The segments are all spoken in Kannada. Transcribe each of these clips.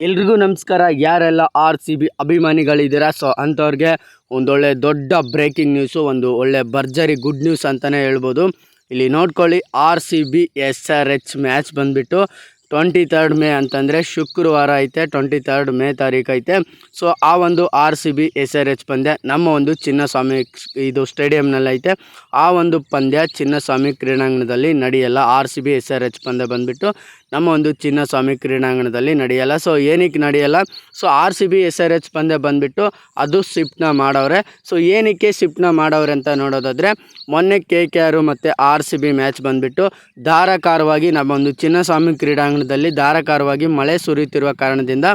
ಎಲ್ರಿಗೂ ನಮಸ್ಕಾರ. ಯಾರೆಲ್ಲ ಆರ್ ಸಿ ಬಿ ಅಭಿಮಾನಿಗಳಿದ್ದೀರಾ ಸೊ ಅಂಥವ್ರಿಗೆ ಒಂದೊಳ್ಳೆ ದೊಡ್ಡ ಬ್ರೇಕಿಂಗ್ ನ್ಯೂಸು ಒಂದು ಒಳ್ಳೆ ಭರ್ಜರಿ ಗುಡ್ ನ್ಯೂಸ್ ಅಂತಲೇ ಹೇಳ್ಬೋದು. ಇಲ್ಲಿ ನೋಡ್ಕೊಳ್ಳಿ R C B S R H match ಬಂದುಬಿಟ್ಟು ಟ್ವೆಂಟಿ ತರ್ಡ್ ಮೇ ಅಂತಂದರೆ ಶುಕ್ರವಾರ ಐತೆ ಟ್ವೆಂಟಿ ತರ್ಡ್ ಮೇ ತಾರೀಕು ಐತೆ. ಸೊ ಆ ಒಂದು R C B S R H ಪಂದ್ಯ ನಮ್ಮ ಒಂದು ಚಿನ್ನಸ್ವಾಮಿ ಇದು ಸ್ಟೇಡಿಯಂನಲ್ಲಿ ಐತೆ. ಆ ಒಂದು ಪಂದ್ಯ ಚಿನ್ನಸ್ವಾಮಿ ಕ್ರೀಡಾಂಗಣದಲ್ಲಿ ನಡೆಯಲ್ಲ. R C B S R H ಪಂದ್ಯ ಬಂದುಬಿಟ್ಟು ನಮ್ಮ ಒಂದು ಚಿನ್ನಸ್ವಾಮಿ ಕ್ರೀಡಾಂಗಣದಲ್ಲಿ ನಡೆಯಲ್ಲ. ಸೊ ಏನಕ್ಕೆ ನಡೆಯಲ್ಲ? So R C B S R H ಪಂದ್ಯ ಬಂದುಬಿಟ್ಟು ಅದು ಶಿಫ್ಟ್ನ ಮಾಡವ್ರೆ ಸೊ ಏನಕ್ಕೆ ಶಿಫ್ಟ್ನ ಮಾಡವ್ರೆ ಅಂತ ನೋಡೋದಾದರೆ, ಮೊನ್ನೆ ಕೆ ಕೆ ಆರು ಮತ್ತು ಆರ್ ಸಿ ಬಿ ಮ್ಯಾಚ್ ಬಂದುಬಿಟ್ಟು ಧಾರಾಕಾರವಾಗಿ ನಮ್ಮ ಒಂದು ಚಿನ್ನಸ್ವಾಮಿ ಕ್ರೀಡಾಂಗಣದಲ್ಲಿ ಧಾರಾಕಾರವಾಗಿ ಮಳೆ ಸುರಿಯುತ್ತಿರುವ ಕಾರಣದಿಂದ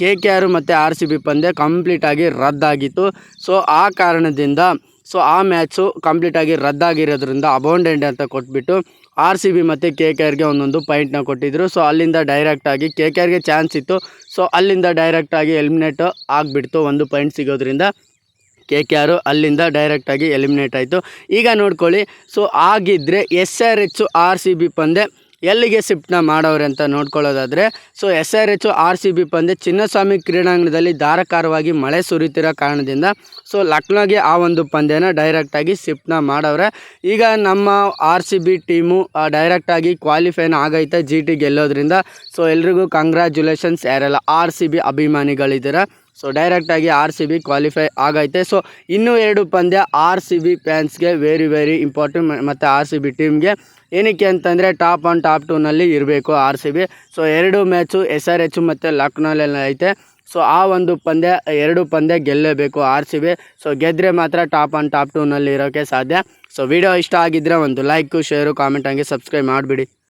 ಕೆ ಕೆ ಆರು ಮತ್ತು ಆರ್ ಸಿ ಬಿ ಪಂದ್ಯ ಕಂಪ್ಲೀಟಾಗಿ ರದ್ದಾಗಿತ್ತು. ಸೊ ಆ ಕಾರಣದಿಂದ ಸೊ ಆ ಮ್ಯಾಚು ಕಂಪ್ಲೀಟಾಗಿ ರದ್ದಾಗಿರೋದ್ರಿಂದ ಅಬೌಂಡೆಂಟ್ ಅಂತ ಕೊಟ್ಬಿಟ್ಟು ಆರ್ ಸಿ ಬಿ ಮತ್ತು ಕೆ ಕೆ ಆರ್ಗೆ ಒಂದೊಂದು ಪಾಯಿಂಟ್ನ ಕೊಟ್ಟಿದ್ದರು ಸೊ ಅಲ್ಲಿಂದ ಡೈರೆಕ್ಟಾಗಿ ಕೆ ಕೆ ಆರ್ಗೆ ಚಾನ್ಸ್ ಇತ್ತು. ಸೊ ಅಲ್ಲಿಂದ ಡೈರೆಕ್ಟಾಗಿ ಎಲಿಮಿನೇಟ್ ಆಗಿಬಿಡ್ತು ಒಂದು ಪಾಯಿಂಟ್ ಸಿಗೋದ್ರಿಂದ. ಕೆ ಕೆ ಆರು ಅಲ್ಲಿಂದ ಡೈರೆಕ್ಟಾಗಿ ಎಲಿಮಿನೇಟ್ ಆಯಿತು. ಈಗ ನೋಡ್ಕೊಳ್ಳಿ. ಸೊ ಆಗಿದ್ದರೆ S R H R C B ಪಂದ್ಯ ಎಲ್ಲಿಗೆ ಶಿಫ್ಟ್ನ ಮಾಡವ್ರೆ ಅಂತ ನೋಡ್ಕೊಳ್ಳೋದಾದರೆ so S R H R C B ಪಂದ್ಯ ಚಿನ್ನಸ್ವಾಮಿ ಕ್ರೀಡಾಂಗಣದಲ್ಲಿ ಧಾರಾಕಾರವಾಗಿ ಮಳೆ ಸುರಿತಿರೋ ಕಾರಣದಿಂದ ಸೊ ಲಕ್ನೋಗೆ ಆ ಒಂದು ಪಂದ್ಯನ ಡೈರೆಕ್ಟಾಗಿ ಶಿಫ್ಟ್ನ ಮಾಡವ್ರೆ. ಈಗ ನಮ್ಮ ಆರ್ ಸಿ ಬಿ ಟೀಮು ಡೈರೆಕ್ಟಾಗಿ ಕ್ವಾಲಿಫೈನ ಆಗೈತೆ ಜಿ ಟಿ ಗೆಲ್ಲೋದ್ರಿಂದ ಸೊ ಎಲ್ರಿಗೂ ಕಂಗ್ರ್ಯಾಚುಲೇಷನ್ಸ್ ಯಾರೆಲ್ಲ ಆರ್ ಸಿ ಬಿ ಅಭಿಮಾನಿಗಳಿದ್ದೀರಾ. ಸೊ ಡೈರೆಕ್ಟಾಗಿ ಆರ್ ಸಿ ಬಿ ಕ್ವಾಲಿಫೈ ಆಗೈತೆ. ಸೊ ಇನ್ನೂ ಎರಡು ಪಂದ್ಯ ಆರ್ ಸಿ ಬಿ ಫ್ಯಾನ್ಸ್ಗೆ ವೆರಿ ವೆರಿ ಇಂಪಾರ್ಟೆಂಟ್ ಮತ್ತು ಆರ್ ಸಿ ಬಿ ಟೀಮ್ಗೆ ಏನಕ್ಕೆ ಅಂತಂದರೆ ಟಾಪ್ ಒನ್ ಟಾಪ್ ಟೂನಲ್ಲಿ ಇರಬೇಕು ಆರ್ ಸಿ ಬಿ ಸೊ ಎರಡು ಮ್ಯಾಚು ಎಸ್ ಆರ್ ಎಚ್ ಮತ್ತು ಲಕ್ನೋಲೆಲ್ಲ ಐತೆ. ಸೊ ಆ ಒಂದು ಪಂದ್ಯ, ಎರಡು ಪಂದ್ಯ ಗೆಲ್ಲಲೇಬೇಕು ಆರ್ ಸಿ ಬಿ ಸೊ ಗೆದ್ದರೆ ಮಾತ್ರ ಟಾಪ್ ಒನ್ ಟಾಪ್ ಟೂನಲ್ಲಿ ಇರೋಕ್ಕೆ ಸಾಧ್ಯ. ಸೊ ವಿಡಿಯೋ ಇಷ್ಟ ಆಗಿದ್ದರೆ ಒಂದು ಲೈಕು ಶೇರು ಕಾಮೆಂಟ್ ಹಂಗೆ ಸಬ್ಸ್ಕ್ರೈಬ್ ಮಾಡಿಬಿಡಿ.